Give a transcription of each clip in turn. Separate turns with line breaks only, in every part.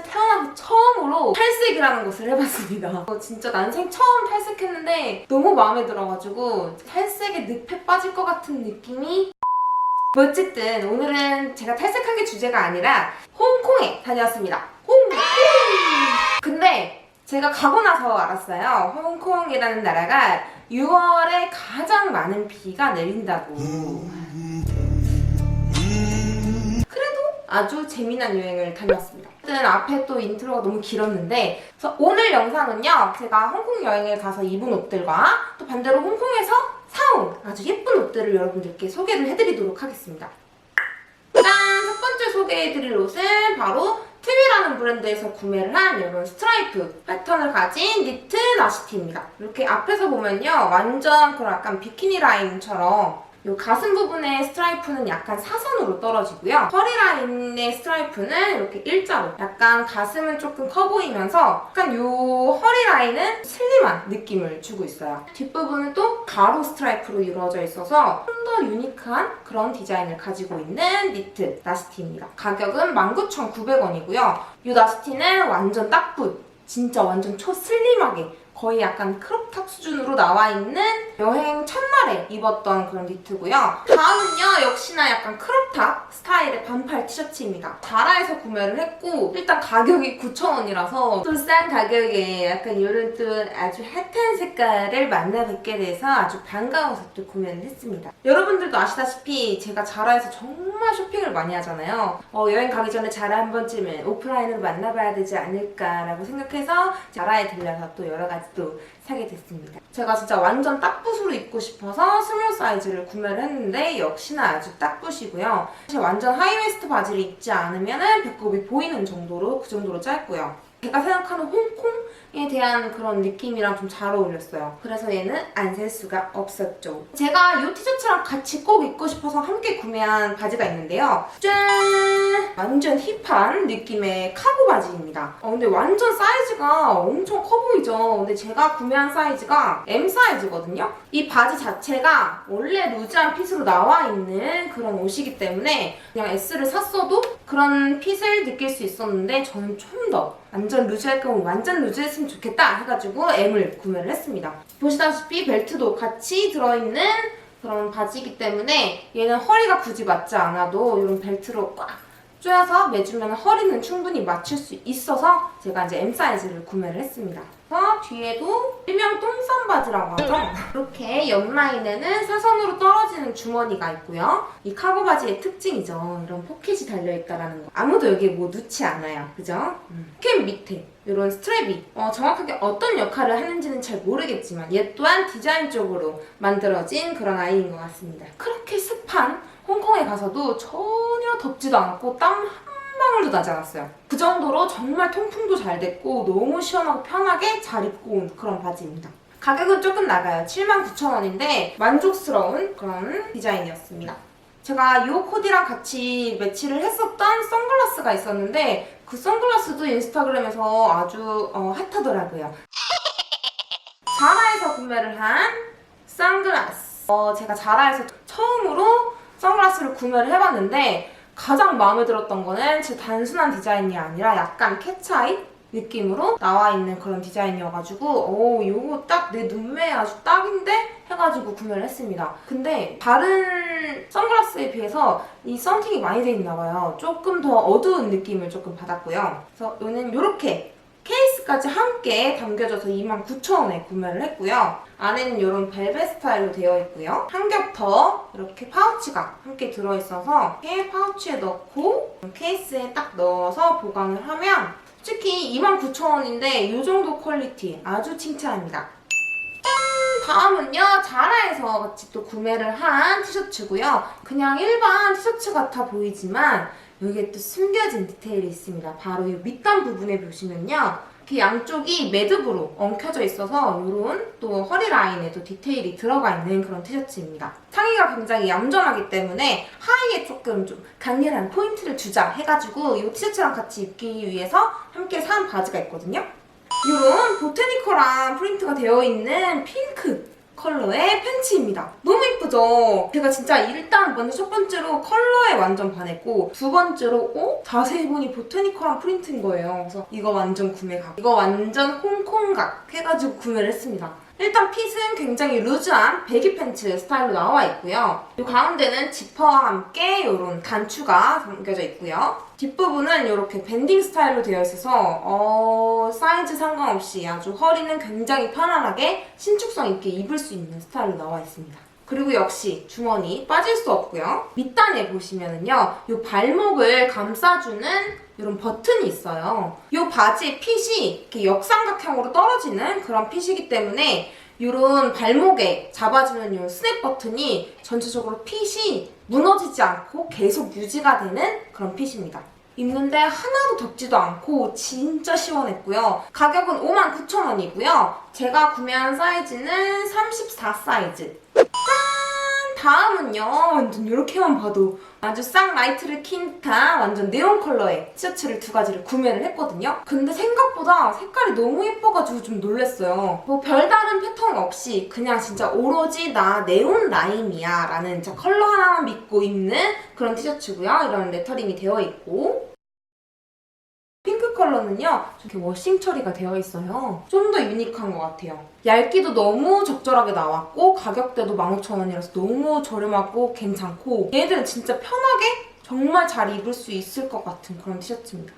진짜 태어나서 처음으로 탈색이라는 것을 해봤습니다. 어, 진짜 난생 처음 탈색했는데 너무 마음에 들어가지고 탈색에 늪에 빠질 것 같은 느낌이 뭐 어쨌든 오늘은 제가 탈색한 게 주제가 아니라 홍콩에 다녀왔습니다. 홍콩! 근데 제가 가고 나서 알았어요. 홍콩이라는 나라가 6월에 가장 많은 비가 내린다고. 그래도 아주 재미난 여행을 다녀왔습니다. 어쨌든 앞에 또 인트로가 너무 길었는데 그래서 오늘 영상은요. 제가 홍콩 여행을 가서 입은 옷들과 또 반대로 홍콩에서 사온 아주 예쁜 옷들을 여러분들께 소개를 해드리도록 하겠습니다. 짠! 첫 번째 소개해드릴 옷은 바로 트위라는 브랜드에서 구매를 한 이런 스트라이프 패턴을 가진 니트 나시티입니다. 이렇게 앞에서 보면요. 완전 그런 약간 비키니 라인처럼 이 가슴 부분의 스트라이프는 약간 사선으로 떨어지고요. 허리 라인의 스트라이프는 이렇게 일자로 약간 가슴은 조금 커 보이면서 약간 이 허리 라인은 슬림한 느낌을 주고 있어요. 뒷부분은 또 가로 스트라이프로 이루어져 있어서 좀 더 유니크한 그런 디자인을 가지고 있는 니트 나시티입니다. 가격은 19,900원이고요. 이 나시티는 완전 딱 붙 진짜 완전 초슬림하게 거의 약간 크롭탑 수준으로 나와 있는 여행 첫날에 입었던 그런 니트고요. 다음은요, 역시나 약간 크롭탑 스타일의 반팔 티셔츠입니다. 자라에서 구매를 했고, 일단 가격이 9,000원이라서 좀 싼 가격에 약간 이런 또 아주 핫한 색깔을 만나 뵙게 돼서 아주 반가워서 또 구매를 했습니다. 여러분들도 아시다시피 제가 자라에서 정말 쇼핑을 많이 하잖아요. 어, 여행 가기 전에 자라 한 번쯤은 오프라인으로 만나봐야 되지 않을까라고 생각해서 자라에 들려서 또 여러 가지 또 사게 됐습니다. 제가 진짜 완전 딱붓으로 입고 싶어서 스몰 사이즈를 구매를 했는데 역시나 아주 딱붓이고요. 사실 완전 하이웨스트 바지를 입지 않으면 배꼽이 보이는 정도로 그 정도로 짧고요. 제가 생각하는 홍콩에 대한 그런 느낌이랑 좀 잘 어울렸어요. 그래서 얘는 안살 수가 없었죠. 제가 이 티셔츠랑 같이 꼭 입고 싶어서 함께 구매한 바지가 있는데요. 짠! 완전 힙한 느낌의 카고 바지입니다. 어, 근데 완전 사이즈가 엄청 커 보이죠? 근데 제가 구매한 사이즈가 M 사이즈거든요? 이 바지 자체가 원래 루즈한 핏으로 나와 있는 그런 옷이기 때문에 그냥 S를 샀어도 그런 핏을 느낄 수 있었는데 저는 좀 더 완전 루즈할 거면 완전 루즈했으면 좋겠다 해가지고 M을 구매를 했습니다. 보시다시피 벨트도 같이 들어있는 그런 바지이기 때문에 얘는 허리가 굳이 맞지 않아도 이런 벨트로 꽉 조여서 매주면 허리는 충분히 맞출 수 있어서 제가 이제 M 사이즈를 구매를 했습니다. 그래서 뒤에도 일명 똥싼 바지라고 하죠. 이렇게 옆 라인에는 사선으로 떨어지는 주머니가 있고요. 이 카고 바지의 특징이죠. 이런 포켓이 달려있다라는 거. 아무도 여기에 뭐 넣지 않아요. 그죠? 음. 포켓 밑에 이런 스트랩이 어, 정확하게 어떤 역할을 하는지는 잘 모르겠지만 얘 또한 디자인적으로 만들어진 그런 아이인 것 같습니다. 그렇게 습한 홍콩에 가서도 전혀 덥지도 않고 땀 한 방울도 나지 않았어요. 그 정도로 정말 통풍도 잘 됐고 너무 시원하고 편하게 잘 입고 온 그런 바지입니다. 가격은 조금 나가요. 79,000원인데 만족스러운 그런 디자인이었습니다. 제가 이 코디랑 같이 매치를 했었던 선글라스가 있었는데 그 선글라스도 인스타그램에서 아주 어, 핫하더라고요. 자라에서 구매를 한 선글라스. 어, 제가 자라에서 처음으로 선글라스를 구매를 해봤는데 가장 마음에 들었던 거는 제 단순한 디자인이 아니라 약간 캣차이 느낌으로 나와 있는 그런 디자인이어가지고 오 이거 딱 내 눈매에 아주 딱인데 해가지고 구매를 했습니다. 근데 다른 선글라스에 비해서 이 썬팅이 많이 돼 있나 봐요. 조금 더 어두운 느낌을 조금 받았고요. 그래서 이거는 이렇게 케이스까지 함께 담겨져서 29,000원에 구매를 했고요. 안에는 이런 벨벳 스타일로 되어 있고요. 한 겹 더 이렇게 파우치가 함께 들어있어서 이렇게 파우치에 넣고 케이스에 딱 넣어서 보관을 하면 솔직히 29,000원인데 이 정도 퀄리티 아주 칭찬합니다. 짠! 다음은요 자라에서 같이 또 구매를 한 티셔츠고요. 그냥 일반 티셔츠 같아 보이지만 여기에 또 숨겨진 디테일이 있습니다. 바로 이 밑단 부분에 보시면요. 이렇게 양쪽이 매듭으로 엉켜져 있어서 이런 또 허리 라인에도 디테일이 들어가 있는 그런 티셔츠입니다. 상의가 굉장히 얌전하기 때문에 하의에 조금 좀 강렬한 포인트를 주자 해가지고 이 티셔츠랑 같이 입기 위해서 함께 산 바지가 있거든요. 이런 보테니컬한 프린트가 되어 있는 핑크 컬러의 팬츠입니다. 너무 예쁘죠? 제가 진짜 일단 먼저 첫 번째로 컬러에 완전 반했고 두 번째로 어? 자세히 보니 보타니컬한 프린트인 거예요. 그래서 이거 완전 구매각. 이거 완전 홍콩각 해가지고 구매를 했습니다. 일단 핏은 굉장히 루즈한 배기 팬츠 스타일로 나와 있고요. 이 가운데는 지퍼와 함께 이런 단추가 담겨져 있고요. 뒷부분은 이렇게 밴딩 스타일로 되어 있어서 어, 사이즈 상관없이 아주 허리는 굉장히 편안하게 신축성 있게 입을 수 있는 스타일로 나와 있습니다. 그리고 역시 주머니 빠질 수 없고요. 밑단에 보시면은요, 이 발목을 감싸주는 이런 버튼이 있어요. 이 바지 핏이 이렇게 역삼각형으로 떨어지는 그런 핏이기 때문에 이런 발목에 잡아주는 이 스냅 버튼이 전체적으로 핏이 무너지지 않고 계속 유지가 되는 그런 핏입니다. 입는데 하나도 덥지도 않고 진짜 시원했고요. 가격은 59,000원이고요. 제가 구매한 사이즈는 34 사이즈. 짠! 다음은요. 완전 이렇게만 봐도 아주 쌍 라이트를 킨 듯한 완전 네온 컬러의 티셔츠를 두 가지를 구매를 했거든요. 근데 생각보다 색깔이 너무 예뻐가지고 좀 놀랐어요. 뭐 별다른 패턴 없이 그냥 진짜 오로지 나 네온 라임이야 라는 진짜 컬러 하나만 믿고 입는 그런 티셔츠고요. 이런 레터링이 되어 있고 컬러는요, 이렇게 워싱 처리가 되어 있어요. 좀 더 유니크한 것 같아요. 얇기도 너무 적절하게 나왔고, 가격대도 15,000원이라서 너무 저렴하고 괜찮고, 얘들은 진짜 편하게 정말 잘 입을 수 있을 것 같은 그런 티셔츠입니다.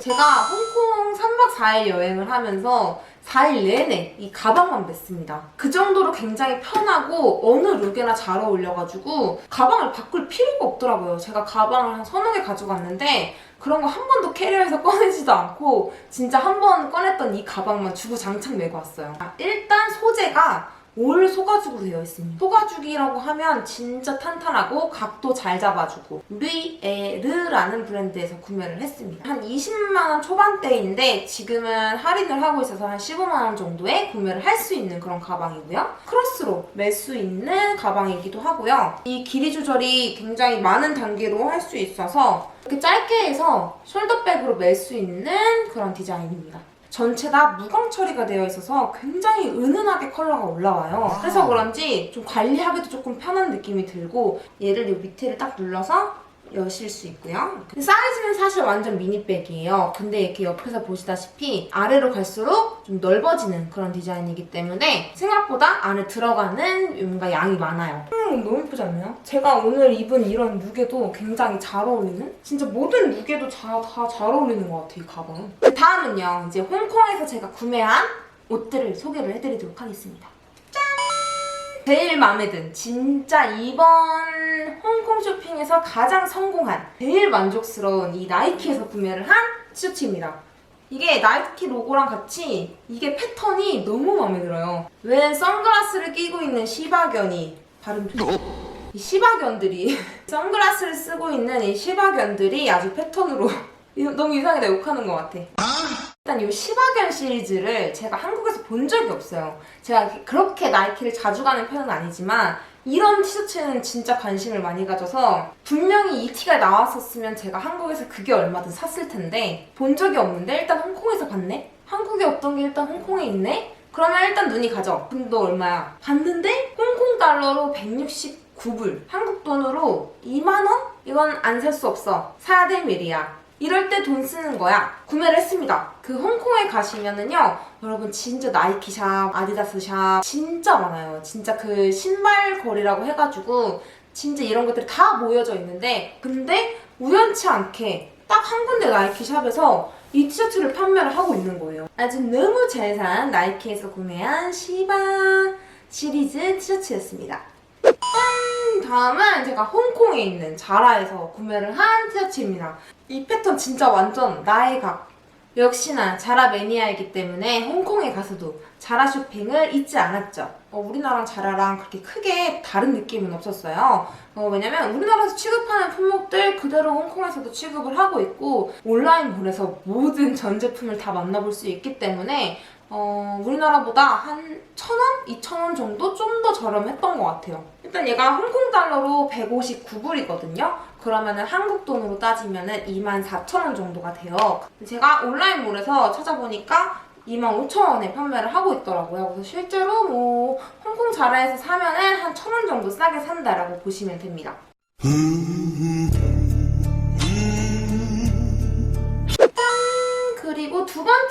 제가 홍콩 3박 4일 여행을 하면서 4일 내내 이 가방만 맸습니다. 그 정도로 굉장히 편하고 어느 룩에나 잘 어울려가지고 가방을 바꿀 필요가 없더라고요. 제가 가방을 한 서너 개 가져갔는데 그런 거 한 번도 캐리어에서 꺼내지도 않고 진짜 한 번 꺼냈던 이 가방만 주구장창 메고 왔어요. 아, 일단 소재가 올 소가죽으로 되어 있습니다. 소가죽이라고 하면 진짜 탄탄하고 각도 잘 잡아주고 루이에르라는 브랜드에서 구매를 했습니다. 한 20만원 초반대인데 지금은 할인을 하고 있어서 한 15만원 정도에 구매를 할 수 있는 그런 가방이고요. 크로스로 멜 수 있는 가방이기도 하고요. 이 길이 조절이 굉장히 많은 단계로 할 수 있어서 이렇게 짧게 해서 숄더백으로 멜 수 있는 그런 디자인입니다. 전체 다 무광 처리가 되어 있어서 굉장히 은은하게 컬러가 올라와요. 그래서 그런지 좀 관리하기도 조금 편한 느낌이 들고 얘를 이 밑에를 딱 눌러서 여실 수 있고요. 사이즈는 사실 완전 미니백이에요. 근데 이렇게 옆에서 보시다시피 아래로 갈수록 좀 넓어지는 그런 디자인이기 때문에 생각보다 안에 들어가는 뭔가 양이 많아요. 음, 너무 예쁘지 않나요? 제가 오늘 입은 이런 룩에도 굉장히 잘 어울리는? 진짜 모든 룩에도 다잘 어울리는 것 같아요, 이 가방은. 다음은요, 이제 홍콩에서 제가 구매한 옷들을 소개를 해드리도록 하겠습니다. 제일 마음에 든 진짜 이번 홍콩 쇼핑에서 가장 성공한 제일 만족스러운 이 나이키에서 구매를 한 티셔츠입니다. 이게 나이키 로고랑 같이 이게 패턴이 너무 마음에 들어요. 왜 선글라스를 끼고 있는 시바견이 발음 좋지? 이 시바견들이 선글라스를 쓰고 있는 이 시바견들이 아주 패턴으로 너무 이상하게 욕하는 것 같아. 일단 이 시바견 시리즈를 제가 한국에서 본 적이 없어요. 제가 그렇게 나이키를 자주 가는 편은 아니지만 이런 티셔츠는 진짜 관심을 많이 가져서 분명히 이 티가 나왔었으면 제가 한국에서 그게 얼마든 샀을 텐데 본 적이 없는데 일단 홍콩에서 봤네? 한국에 없던 게 일단 홍콩에 있네? 그러면 일단 눈이. 그럼 너 얼마야? 봤는데 홍콩 달러로 169불 한국 돈으로 2만원? 이건 안 살 수 없어. 사야 될 일이야. 이럴 때 돈 쓰는 거야. 구매를 했습니다. 그 홍콩에 가시면은요, 여러분 진짜 나이키 샵, 아디다스 샵 진짜 많아요. 진짜 그 신발 거리라고 해가지고 진짜 이런 것들이 다 모여져 있는데, 근데 우연치 않게 딱 한 군데 나이키 샵에서 이 티셔츠를 판매를 하고 있는 거예요. 아주 너무 잘 산 나이키에서 구매한 시바 시리즈 티셔츠였습니다. 짠! 다음은 제가 홍콩에 있는 자라에서 구매를 한 티셔츠입니다. 이 패턴 진짜 완전 나의 각. 역시나 자라 매니아이기 때문에 홍콩에 가서도 자라 쇼핑을 잊지 않았죠. 어, 우리나라 자라랑 그렇게 크게 다른 느낌은 없었어요. 어, 왜냐면 우리나라에서 취급하는 품목들 그대로 홍콩에서도 취급을 하고 있고 온라인 몰에서 모든 전 제품을 다 만나볼 수 있기 때문에 어, 우리나라보다 한 1,000원? 2,000원 정도 좀 더 저렴했던 것 같아요. 일단 얘가 홍콩 달러로 159불이거든요. 그러면은 한국 돈으로 따지면은 24,000원 정도가 돼요. 제가 온라인몰에서 찾아보니까 25,000원에 판매를 하고 있더라고요. 그래서 실제로 뭐 홍콩 자라에서 사면은 한 1,000원 정도 싸게 산다라고 보시면 됩니다.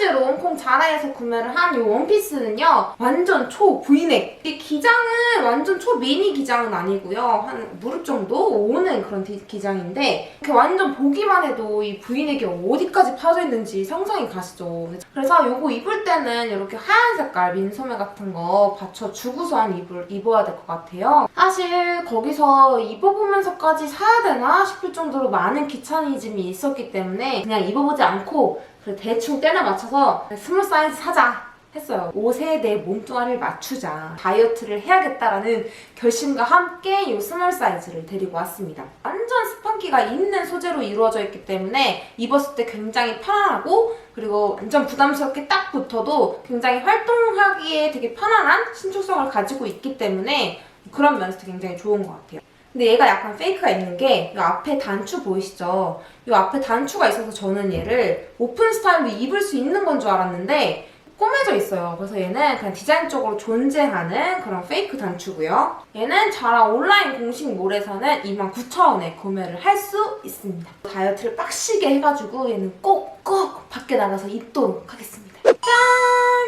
번째로 홍콩 자라에서 구매를 한 이 원피스는요 완전 초 V넥 이 기장은 완전 초 미니 기장은 아니고요. 한 무릎 정도 오는 그런 디- 기장인데 이렇게 완전 보기만 해도 이 V넥이 어디까지 파져 있는지 상상이 가시죠. 그래서 요거 입을 때는 이렇게 하얀 색깔 민소매 같은 거 받쳐주고선 입을, 입어야 될 것 같아요. 사실 거기서 입어보면서까지 사야 되나 싶을 정도로 많은 귀차니즘이 있었기 때문에 그냥 입어보지 않고 그래 대충 때려 맞춰서 스몰 사이즈 사자 했어요. 옷에 내 몸뚱아리를 맞추자. 다이어트를 해야겠다라는 결심과 함께 이 스몰 사이즈를 데리고 왔습니다. 완전 스판기가 있는 소재로 이루어져 있기 때문에 입었을 때 굉장히 편안하고 그리고 완전 부담스럽게 딱 붙어도 굉장히 활동하기에 되게 편안한 신축성을 가지고 있기 때문에 그런 면에서 굉장히 좋은 것 같아요. 근데 얘가 약간 페이크가 있는 게 이 앞에 단추 보이시죠? 이 앞에 단추가 있어서 저는 얘를 오픈 스타일로 입을 수 있는 건 줄 알았는데 꼬매져 있어요. 그래서 얘는 그냥 디자인적으로 존재하는 그런 페이크 단추고요. 얘는 자라 온라인 공식 몰에서는 29,000원에 구매를 할 수 있습니다. 다이어트를 빡시게 해가지고 얘는 꼭꼭 밖에 나가서 입도록 하겠습니다. 짠!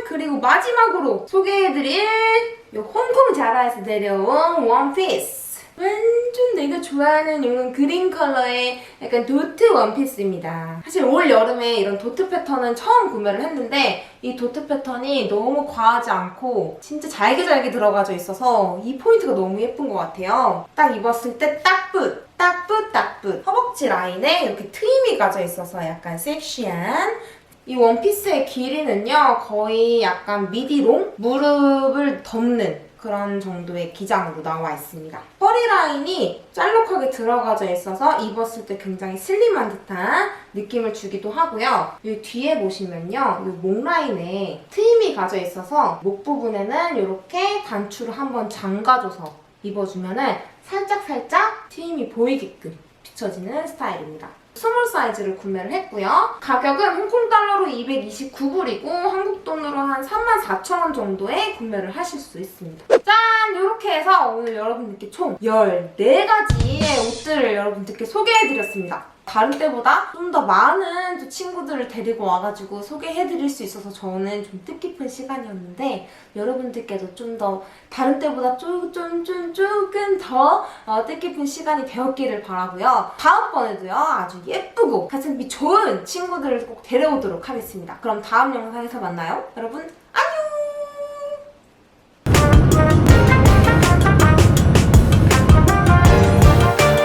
그리고 마지막으로 소개해드릴 이 홍콩 자라에서 내려온 원피스. 완전 내가 좋아하는 이런 그린 컬러의 약간 도트 원피스입니다. 사실 올 여름에 이런 도트 패턴은 처음 구매를 했는데 이 도트 패턴이 너무 과하지 않고 진짜 잘게 잘게 들어가져 있어서 이 포인트가 너무 예쁜 것 같아요. 딱 입었을 때 딱붙! 딱붙 딱붙! 허벅지 라인에 이렇게 트임이 가져 있어서 약간 섹시한 이 원피스의 길이는요 거의 약간 미디롱 무릎을 덮는 그런 정도의 기장으로 나와 있습니다. 허리 라인이 짤록하게 들어가져 있어서 입었을 때 굉장히 슬림한 듯한 느낌을 주기도 하고요. 이 뒤에 보시면요. 이 목 라인에 트임이 가져 있어서 목 부분에는 이렇게 단추를 한번 잠가줘서 입어주면은 살짝살짝 트임이 보이게끔 비춰지는 스타일입니다. 스몰 사이즈를 구매를 했고요. 가격은 홍콩 달러로 229불이고 한국 돈으로 한 34,000원 정도에 구매를 하실 수 있습니다. 짠! 이렇게 해서 오늘 여러분들께 총 14가지의 옷들을 여러분들께 소개해드렸습니다. 다른 때보다 좀 더 많은 또 친구들을 데리고 와가지고 소개해드릴 수 있어서 저는 좀 뜻깊은 시간이었는데 여러분들께도 좀 더 다른 때보다 좀, 좀, 좀, 조금 더 어, 뜻깊은 시간이 되었기를 바라고요. 다음번에도요 아주 예쁘고 가성비 좋은 친구들을 꼭 데려오도록 하겠습니다. 그럼 다음 영상에서 만나요. 여러분